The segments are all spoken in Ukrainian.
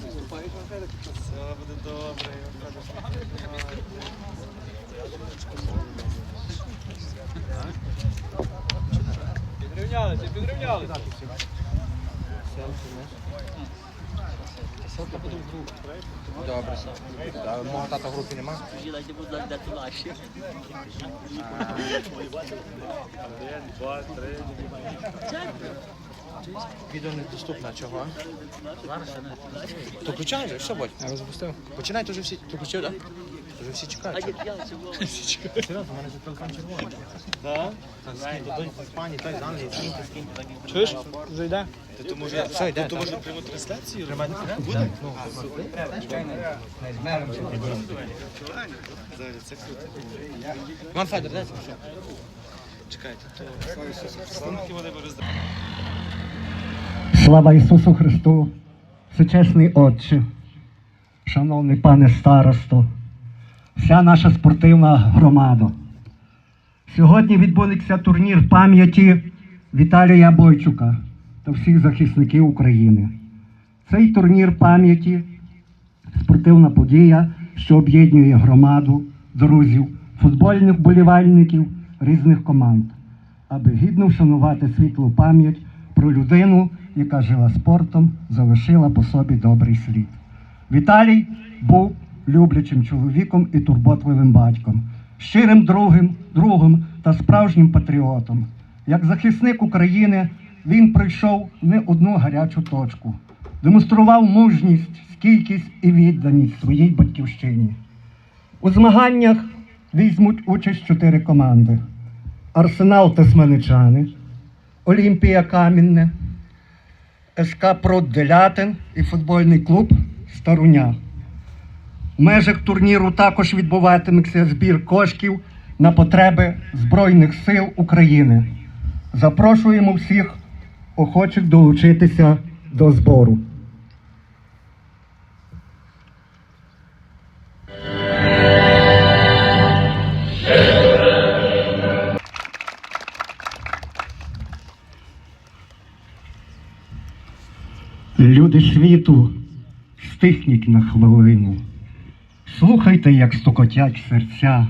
Все буде добре. Підрівнялися, підрівнялися. Добре. А Мого тата в групі нема? Дайте, будь ласка, дати наші. Один, два, три. Відео недоступно, чого? Зараз ще не. То включай же, все будь. Я вже запустив. Починай, то вже всі. Ти включив, так? То вже всі чекають. цього? Серйозно, у мене за телефон червоний. Да? Та скинь, то той з Іспанії, той з Англії, скиньте, скиньте, так Чуєш? Вже йде? То може, все, йде, То може пряму трансляцію? Тримай. Буде? Ну, Зараз це круто. Іван Федор, це? Чекайте, то вони би роздали. Слава Ісусу Христу, всечесний Отче, шановний пане старосто, вся наша спортивна громада. Сьогодні відбудеться турнір пам'яті Віталія Бойчука та всіх захисників України. Цей турнір пам'яті спортивна подія, що об'єднує громаду, друзів, футбольних болівальників різних команд, аби гідно вшанувати світлу пам'ять про людину, яка жила спортом, залишила по собі добрий слід. Віталій був люблячим чоловіком і турботливим батьком, щирим другом, другом та справжнім патріотом. Як захисник України він пройшов не одну гарячу точку, демонстрував мужність, стійкість і відданість своїй батьківщині. У змаганнях візьмуть участь чотири команди: Арсенал Тесменичани, Олімпія Камінне, СК Делятин і футбольний клуб Старуня. В межах турніру також відбуватиметься збір коштів на потреби Збройних сил України. Запрошуємо всіх охочих долучитися до збору. Люди світу, стихніть на хвилину. Слухайте, як стукотять серця.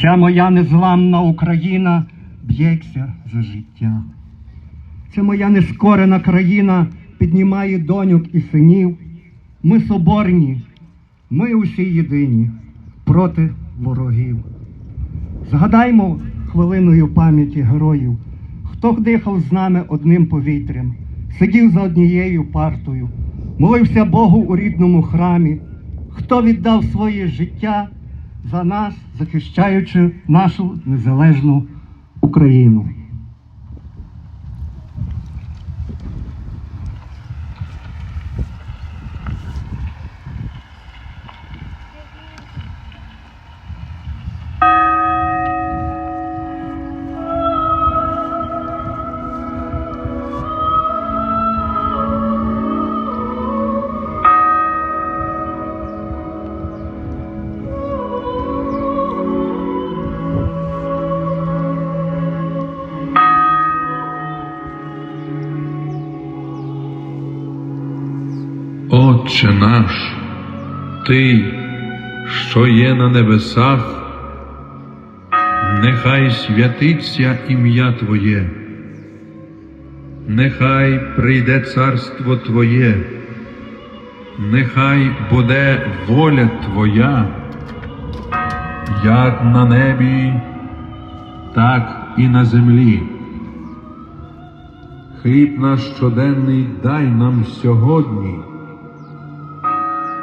Ця моя незламна Україна б'ється за життя. Ця моя нескорена країна піднімає доньок і синів. Ми соборні, ми усі єдині проти ворогів. Згадаймо хвилиною пам'яті героїв, хто дихав з нами одним повітрям, сидів за однією партою, молився Богу у рідному храмі, хто віддав своє життя за нас, захищаючи нашу незалежну Україну. Отче наш, Ти, що є на небесах, нехай святиться ім'я Твоє, нехай прийде царство Твоє, нехай буде воля Твоя, як на небі, так і на землі. Хліб наш щоденний дай нам сьогодні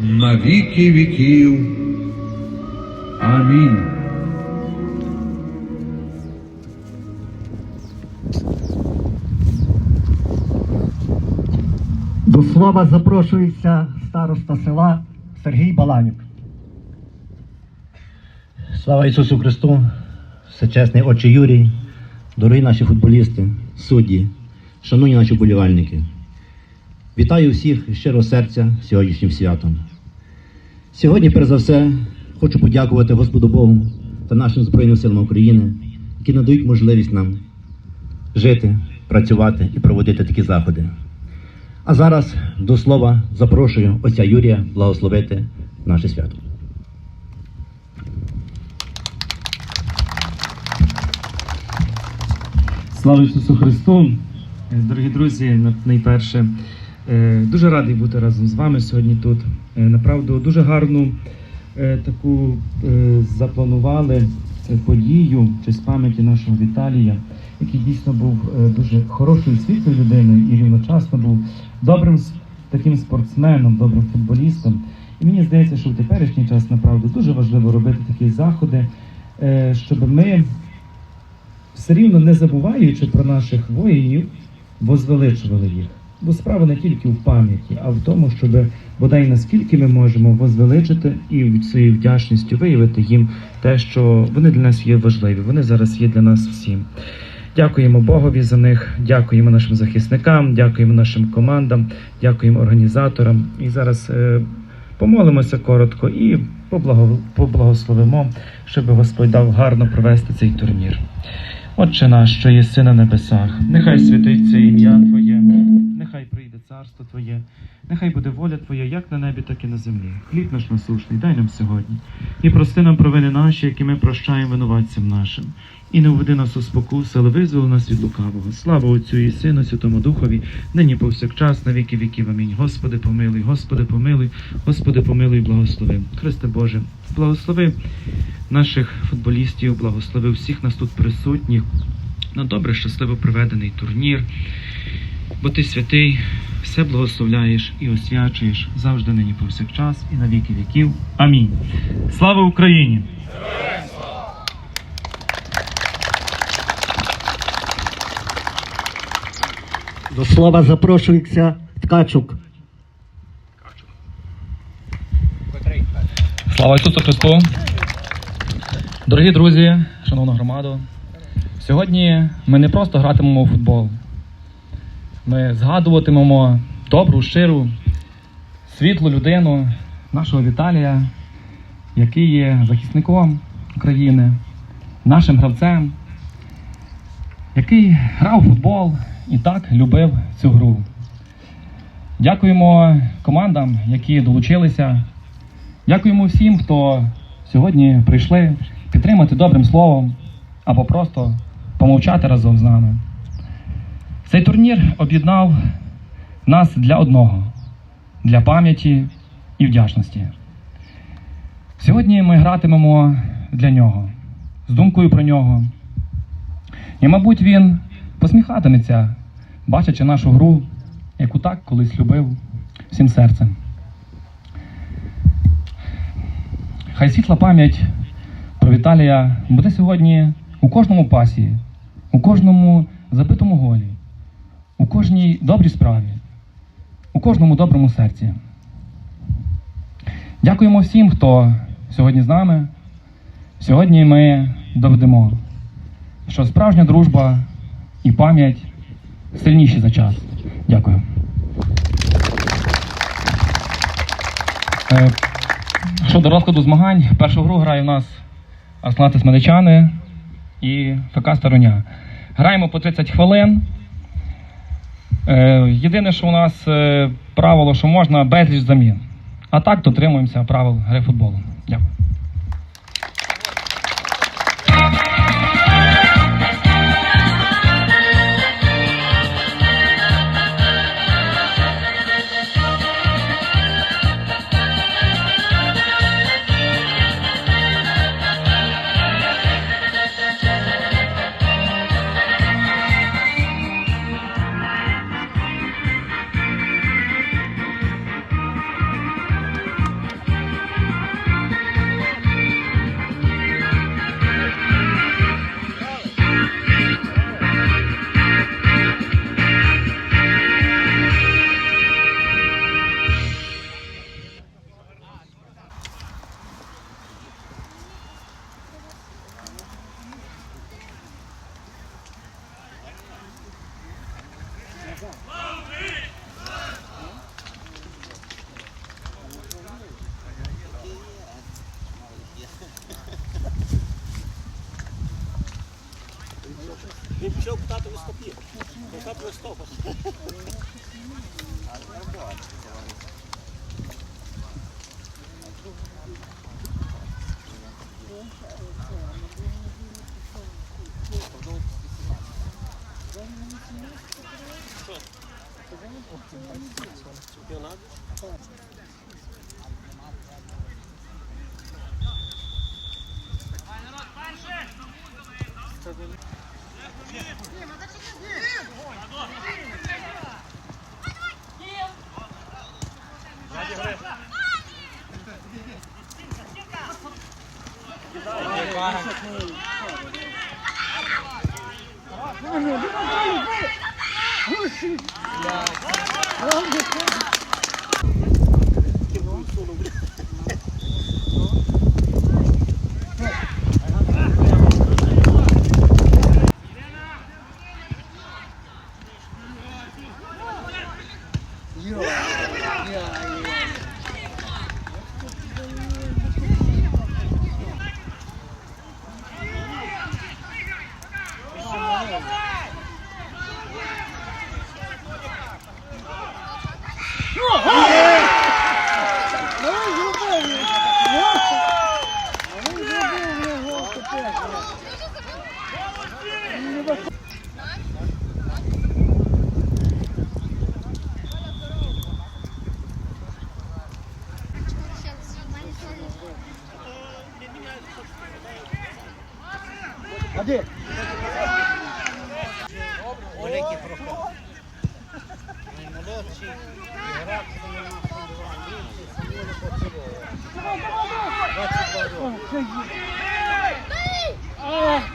на віки віків. Амінь. До слова запрошується староста села Сергій Баланюк. Слава Ісусу Христу, всечесний Отче Юрій, дорогі наші футболісти, судді, шановні наші вболівальники. Вітаю всіх з щирого серця сьогоднішнім святом. Сьогодні, перш за все, хочу подякувати Господу Богу та нашим Збройним силам України, які надають можливість нам жити, працювати і проводити такі заходи. А зараз до слова запрошую отця Юрія благословити наше свято. Слава Ісусу Христу! Дорогі друзі, найперше, дуже радий бути разом з вами сьогодні тут. Е, Направду, дуже гарну е, таку е, запланували е, подію в честь пам'яті нашого Віталія, який дійсно був е, дуже хорошою світлою людиною і рівночасно був добрим таким спортсменом, добрим футболістом. І мені здається, що в теперішній час направду дуже важливо робити такі заходи, е, щоб ми все рівно не забуваючи про наших воїнів, возвеличували їх. Бо справа не тільки в пам'яті, а в тому, щоб бодай наскільки ми можемо возвеличити і від своєю вдячністю виявити їм те, що вони для нас є важливі. Вони зараз є для нас всім. Дякуємо Богові за них, дякуємо нашим захисникам, дякуємо нашим командам, дякуємо організаторам. І зараз е, помолимося коротко і поблаго- поблагословимо, щоб Господь дав гарно провести цей турнір. Отче наш, що єси на небесах, нехай святиться ім'я Твоє, нехай прийде царство Твоє, нехай буде воля Твоя, як на небі, так і на землі. Хліб наш насушний, дай нам сьогодні. І прости нам провини наші, які ми прощаємо винуватцям нашим. І не введи нас у спокусу, але визволи нас від лукавого. Слава Отцю і Сину, Святому Духові, нині повсякчас, на віки віків. Амінь. Господи, помилуй, Господи, помилуй, Господи, помилуй, благослови. Христе Боже, благослови наших футболістів, благослови всіх нас тут присутніх на добре, щасливо проведений турнір. Бо ти святий, все благословляєш і освячуєш завжди нині повсякчас і на віки віків. Амінь. Слава Україні! До слова запрошується Ткачук. Слава Ісусу Христу! Дорогі друзі, шановна громада, сьогодні ми не просто гратимемо у футбол. Ми згадуватимемо добру, щиру, світлу людину, нашого Віталія, який є захисником України, нашим гравцем, який грав у футбол і так любив цю гру. Дякуємо командам, які долучилися. Дякуємо всім, хто сьогодні прийшли підтримати добрим словом або просто помовчати разом з нами. Цей турнір об'єднав нас для одного для пам'яті і вдячності. Сьогодні ми гратимемо для нього, з думкою про нього. І, мабуть, він посміхатиметься, бачачи нашу гру, яку так колись любив всім серцем. Хай світла пам'ять про Віталія буде сьогодні у кожному пасі, у кожному забитому голі, у кожній добрій справі, у кожному доброму серці. Дякуємо всім, хто сьогодні з нами. Сьогодні ми доведемо, що справжня дружба і пам'ять сильніші за час. Дякую. Е, Щодо розкладу змагань, першу гру грає у нас Арслати Смедичани і ФК Староня. Граємо по 30 хвилин. Е, Єдине, що у нас е, правило, що можна безліч замін. А так дотримуємося правил гри футболу. Дякую. Ні, you hero. Oh, thank you. Oh,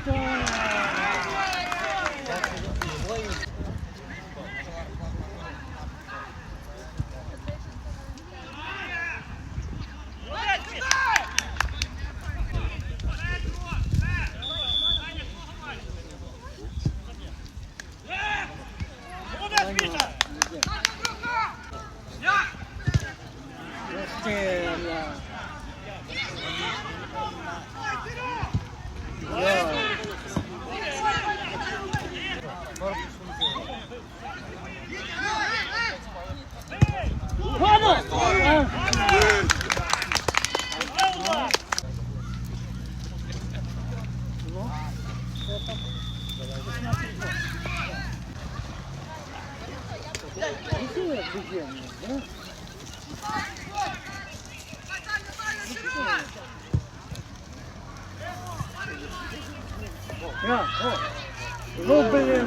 Це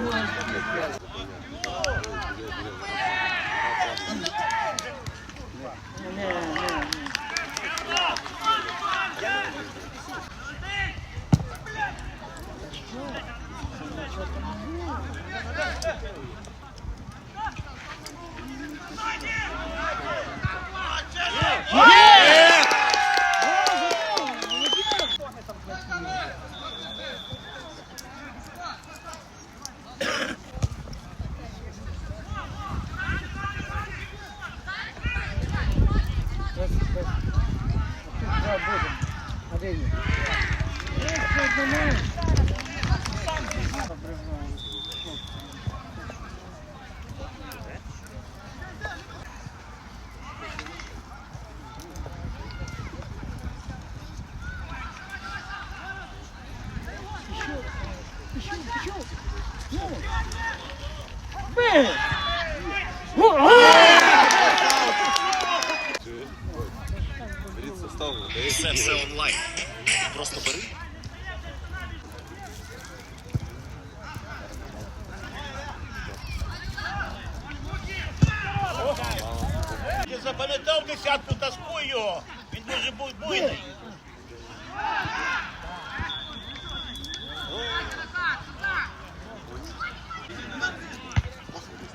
запам'ятав десятку, таскуй його. Він дуже був буйний.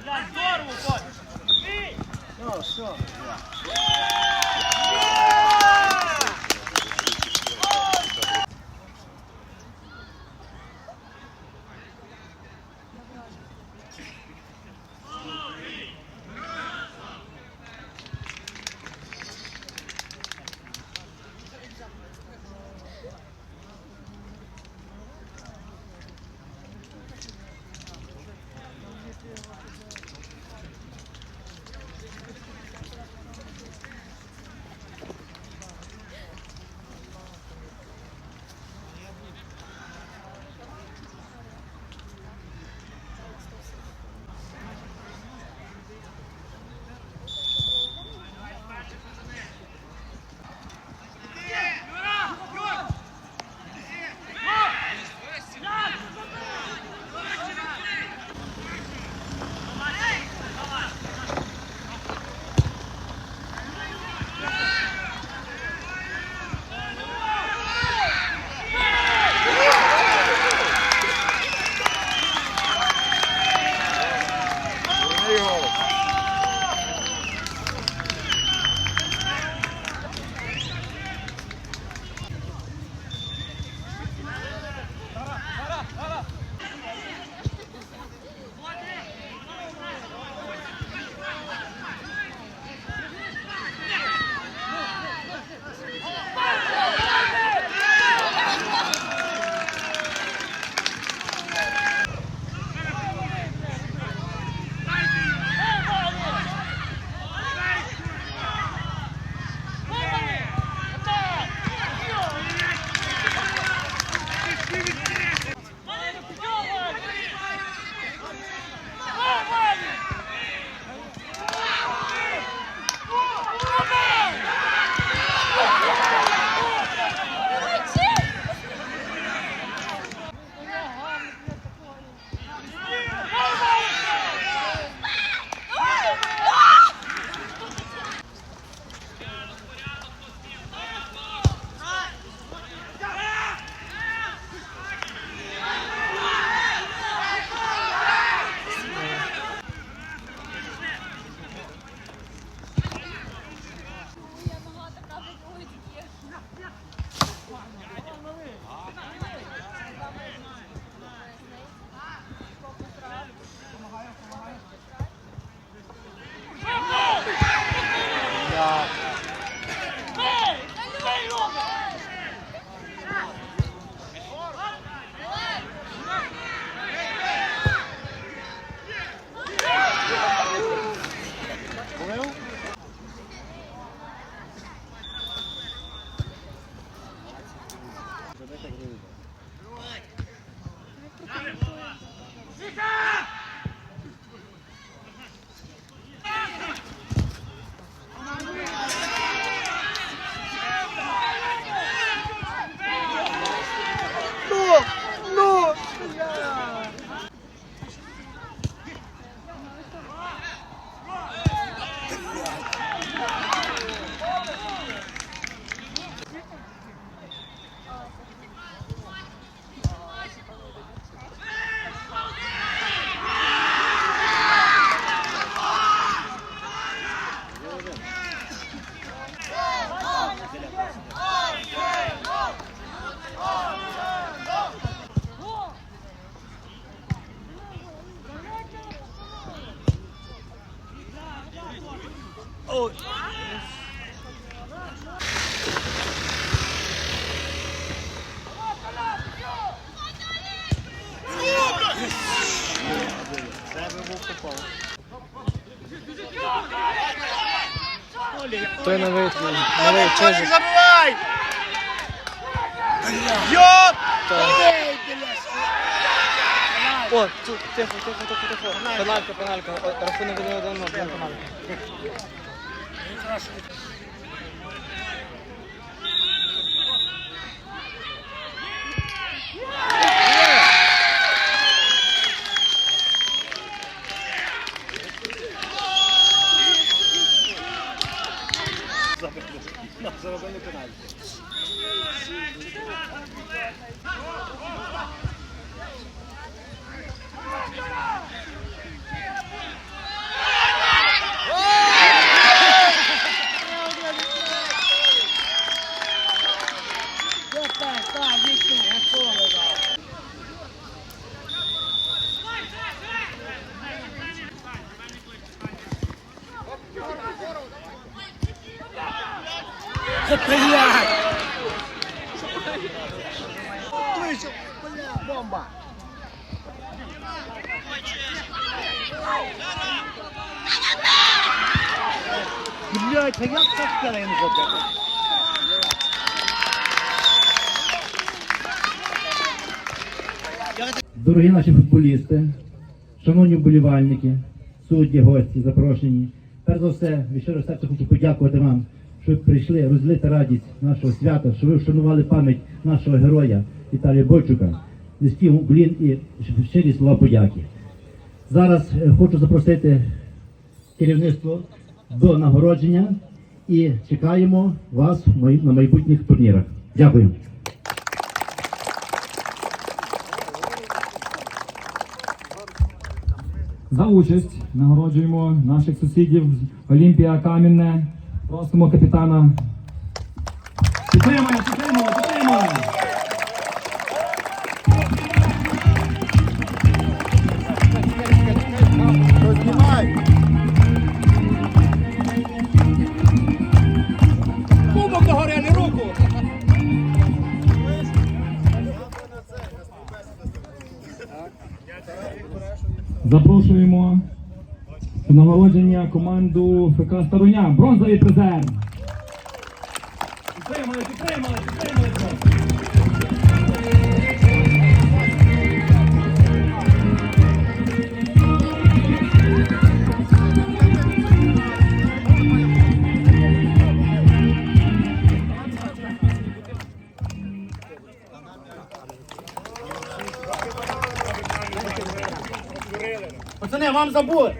Для здорову, Все, все. Вид, на вид, Не чижик. забивай! Йоп! О, тихо, тихо, тихо, тихо. Пеналька, пеналька. О, Рахунок 1-1, ну, пеналька. Наші. Блядь, а як так я забив? Дорогі наші футболісти, шановні вболівальники, судді, гості, запрошені. Перш за все, від щиро серця хочу подякувати вам, що ви прийшли розлити радість нашого свята, що ви вшанували пам'ять нашого героя Віталія Бойчука. Низький уклін і щирі слова подяки. Зараз е, хочу запросити керівництво до нагородження і чекаємо вас на майбутніх турнірах. Дякую. За участь нагороджуємо наших сусідів з Олімпія Камінне. Просимо капітана. Підтримуємо, підтримуємо, підтримуємо! Кубок Запрошуємо на нагородження команду ФК Старуня. Бронзовий призер. Пацани, вам забули!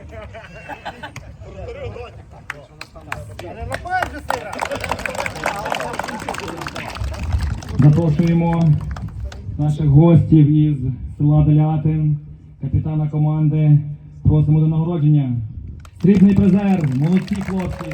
Запрошуємо наших гостів із села Делятин, капітана команди. Просимо до нагородження. Срібний призер, молодці хлопці.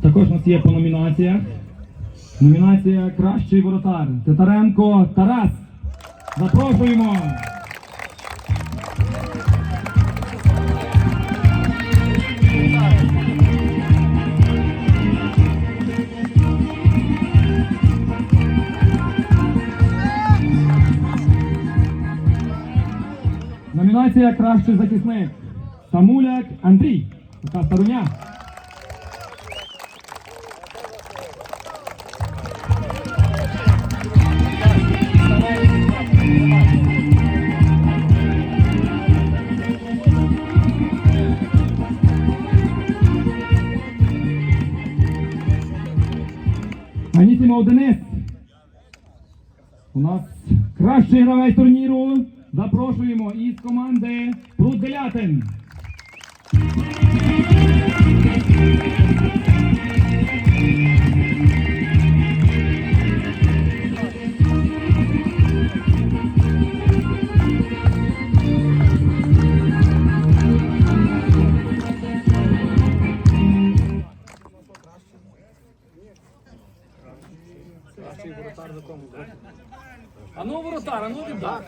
Також у нас є по номінаціях. Номінація Кращий воротар. Титаренко Тарас. Запрошуємо. Номінація Кращий захисник. Самуляк Андрій. Така стороня. Анісімов Денис. У нас кращий гравець турніру. Запрошуємо із команди Пруд Делятин. А ну воротар, а ну віддай.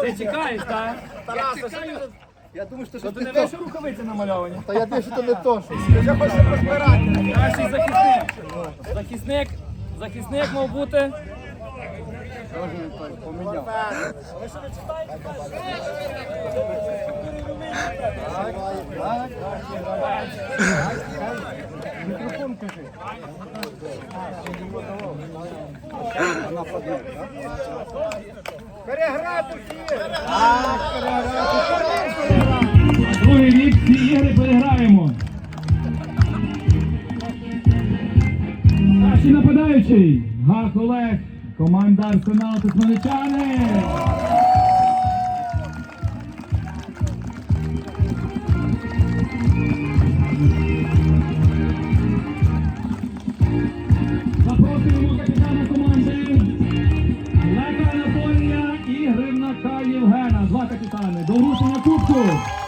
Ти чекаєш, так? Тарас, я думаю, що ти не бачиш рукавиці намальовані? Та я думаю, що то не то, що я хочу розбирати. Кращий захисник. Захисник, захисник мав бути. Поміняв. Мікрофон кажи. Переграти всі! Другий рік ці ігри переграємо. Наші нападаючий. Гах Олег. Команда Арсенал Тисманичани. Grupo.